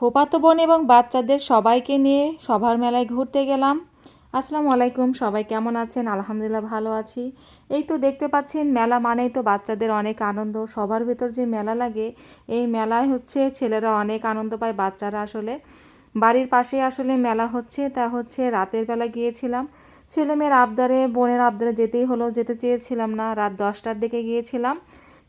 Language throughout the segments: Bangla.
ফোপাতো বোন এবং বাচ্চাদের সবাইকে নিয়ে সবার মেলায় ঘুরতে গেলাম। আসসালামু আলাইকুম, সবাই কেমন আছেন? আলহামদুলিল্লাহ ভালো আছি। এই তো দেখতে পাচ্ছেন, মেলা মানেই তো বাচ্চাদের অনেক আনন্দ। সবার ভেতর যে মেলা লাগে, এই মেলায় হচ্ছে ছেলেরা অনেক আনন্দ পায় বাচ্চারা আসলে। বাড়ির পাশে আসলে মেলা হচ্ছে, তা হচ্ছে রাতের বেলা গিয়েছিলাম। ছেলে মেয়ের আবদারে, বোনের আবদারে যেতেই হলো, যেতে চেয়েছিলাম না। রাত দশটার দিকে গিয়েছিলাম।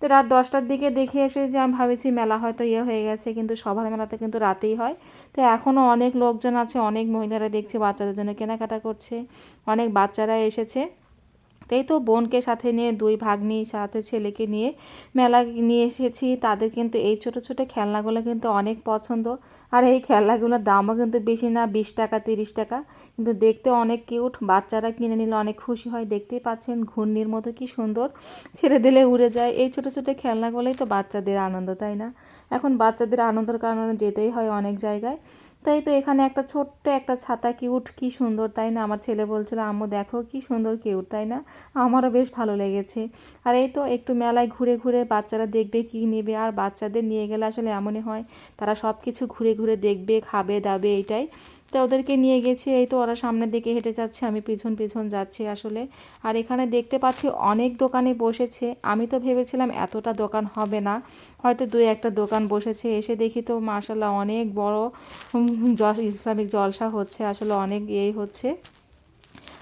তো রাত দশটার দিকে দেখে এসে যে আমি ভাবেছি মেলা হয়তো ইয়ে হয়ে গেছে, কিন্তু সবার মেলাতে কিন্তু রাতেই হয়। তো এখনও অনেক লোকজন আছে, অনেক মহিলারা দেখছে, বাচ্চাদের জন্য কেনাকাটা করছে, অনেক বাচ্চারা এসেছে। এই তো বোনকে সাথে নিয়ে, দুই ভাগ্নি সাথে ছেলেকে নিয়ে মেলা নিয়ে এসেছি। তাদের কিন্তু এই ছোট ছোট খেলনাগুলো কিন্তু অনেক পছন্দ। আর এই খেলনাগুলোর দামও কিন্তু বেশি না, বিশ টাকা, তিরিশ টাকা। কিন্তু দেখতে অনেক কিউট। বাচ্চারা কিনে নিলে অনেক খুশি হয়। দেখতেই পাচ্ছেন ঘূর্ণির মতো কি সুন্দর। ছেড়ে দিলে উড়ে যায়। এই ছোট ছোট খেলনাগুলোই তো বাচ্চাদের আনন্দ, তাই না? এখন বাচ্চাদের আনন্দের কারণে যেতেই হয় অনেক জায়গায়। তাই তো এখানে একটা ছোট্ট একটা ছাতা কিউট কি সুন্দর, তাই না? আমার ছেলে বলছিল, আম্মু, দেখো কি সুন্দর কিউট তাই না? আমারও বেশ ভালো লেগেছে। আর এই তো একটু মেলায় ঘুরে ঘুরে বাচ্চারা দেখবে কি নেবে, আর বাচ্চাদের নিয়ে গেলে আসলে এমনই হয়, তারা সব কিছু ঘুরে ঘুরে দেখবে, খাবে, দাবে এইটাই তো ওদেরকে নিয়ে গেছি, এই তো ওরা সামনের দিকে হেঁটে যাচ্ছে, আমি পিছন পিছন যাচ্ছি আসলে। আর এখানে দেখতে পাচ্ছি অনেক দোকানে বসেছে। আমি তো ভেবেছিলাম এতটা দোকান হবে না, হয়তো দুই একটা দোকান বসেছে। এসে দেখি তো মার্শাল্লাহ অনেক বড় ইসলামিক জলসা হচ্ছে, আসলে অনেক ইয়েই হচ্ছে।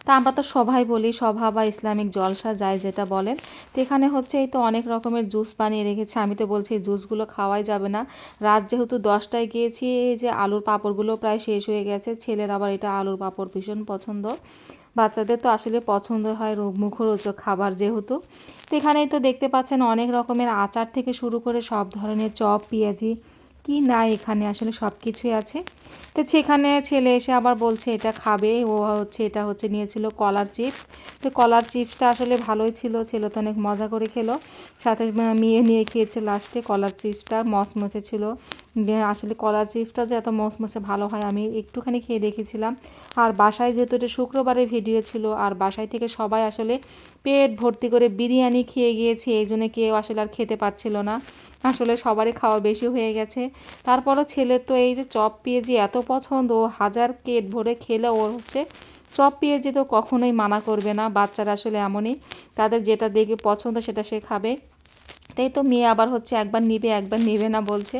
তা আমরা তো সবাই বলি, সভা বা ইসলামিক জলসা যায় যেটা বলেন। তো এখানে হচ্ছে এই তো অনেক রকমের জুস বানিয়ে রেখেছে। আমি তো বলছি জুসগুলো খাওয়াই যাবে না। রাত যেহেতু দশটায় গিয়েছি, এই যে আলুর পাঁপড়গুলো প্রায় শেষ হয়ে গেছে। ছেলের আবার এটা আলুর পাঁপড় ভীষণ পছন্দ। বাচ্চাদের তো আসলে পছন্দ হয় মুখরোচক খাবার যেহেতু। তো এখানেই তো দেখতে পাচ্ছেন অনেক রকমের আচার থেকে শুরু করে সব ধরনের চপ, পেঁয়াজি কি না এখানে, আসলে সব কিছুই আছে। তো সেখানে ছেলে এসে আবার বলছে, এটা খাবে। ও হচ্ছে, এটা হচ্ছে নিয়েছিল কলার চিপস। তো কলার চিপসটা আসলে ভালোই ছিল, ছেলে তো অনেক মজা করে খেলো। সাথে মেয়ে নিয়ে খেয়েছে লাস্টে কলার চিপসটা, মচমচে ছিল। আসলে কলার চিপসটা যে এত মচমচে ভালো হয়, আমি একটুখানি খেয়ে দেখেছিলাম। আর বাসায় যেহেতু এটা শুক্রবারের ভিডিও ছিল, আর বাসায় থেকে সবাই আসলে পেট ভর্তি করে বিরিয়ানি খেয়ে গিয়েছি, এই জন্য কেউ আসলে আর খেতে পারছিল না। আসলে সবারই খাওয়া বেশি হয়ে গেছে। তারপরও ছেলের তো এই যে চপ পেঁয়াজি এত পছন্দ, ও হাজার পেট ভরে খেলে ওর হচ্ছে চপ পেঁয়াজি তো কখনোই মানা করবে না, বাচ্চারা আসলে এমনই। তাদের যেটা দেখে পছন্দ সেটা সে খাবে। তাই তো মেয়ে আবার হচ্ছে একবার নিবে, একবার নেবে না বলছে।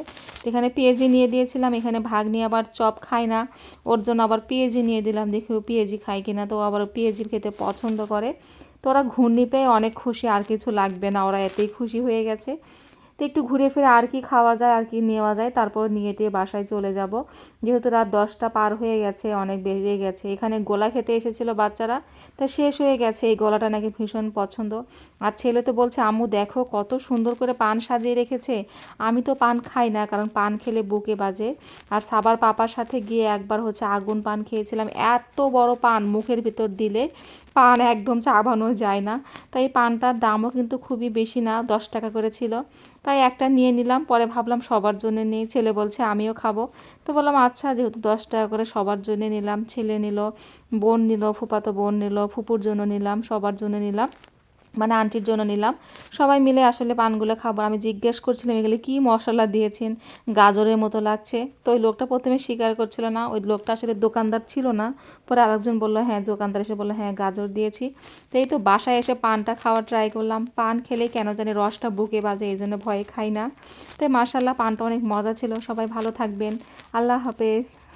এখানে পেঁয়াজি নিয়ে দিয়েছিলাম, এখানে ভাগ নিয়ে আবার চপ খায় না। ওর জন্য আবার পেঁয়াজি নিয়ে দিলাম, দেখি ও পেঁয়াজি খায় কিনা। তো আবার পেঁয়াজি খেতে পছন্দ করে। তো ওরা ঘূর্ণি পেয়ে অনেক খুশি, আর কিছু লাগবে না, ওরা এতেই খুশি হয়ে গেছে। তো একটু ঘুরে ফিরে আর কি খাওয়া যায়, আর কি নেওয়া যায়। তারপর নিয়ে টিয়ে বাসায় চলে যাব। যেহেতু রাত দশটা পার হয়ে গেছে, অনেক বেজে গেছে। এখানে গোলা খেতে এসেছিল বাচ্চারা, তা শেষ হয়ে গেছে। এই গোলাটা নাকি ভীষণ পছন্দ। আর ছেলে তো বলছে, আম্মু, দেখো কত সুন্দর করে পান সাজিয়ে রেখেছে। আমি তো পান খাই না, কারণ পান খেলে বুকে বাজে। আর সাবার পাপার সাথে গিয়ে একবার হচ্ছে আগুন পান খেয়েছিলাম। এত বড় পান মুখের ভিতর দিলে পান একদম চাবানো যায় না। তাই পানটার দামও কিন্তু খুবই বেশি না, দশ টাকা করে ছিল। তাই একটা নিয়ে নিলাম, পরে ভাবলাম সবার জন্য নিই। ছেলে বলছে, আমিও খাব। তো বললাম আচ্ছা যেহেতু দশ টাকা করে সবার জন্য নিলাম, ছেলে নিল, বোন নিল, ফুপাতো বোন নিল, ফুপুর জন্য নিলাম, সবার জন্য নিলাম। মানে আন্টির জন্য নিলাম। সবাই মিলে আসলে পানগুলো খাবার আমি জিজ্ঞেস করছিলাম, এগুলি কী মশলা দিয়েছেন? গাজরের মতো লাগছে। তো ওই লোকটা প্রথমে স্বীকার করছিল না। ওই লোকটা আসলে দোকানদার ছিল না। পরে আরেকজন বলল হ্যাঁ দোকানদার এসে বলল হ্যাঁ গাজর দিয়েছি। তো এই তো বাসায় এসে পানটা খাওয়া ট্রাই করলাম। পান খেলে কেন জানি রসটা বুকে বাজে, এই জন্য ভয়ে খাই না। তো মার্শাল্লাহ পানটা অনেক মজা ছিল। সবাই ভালো থাকবেন। আল্লাহ হাফেজ।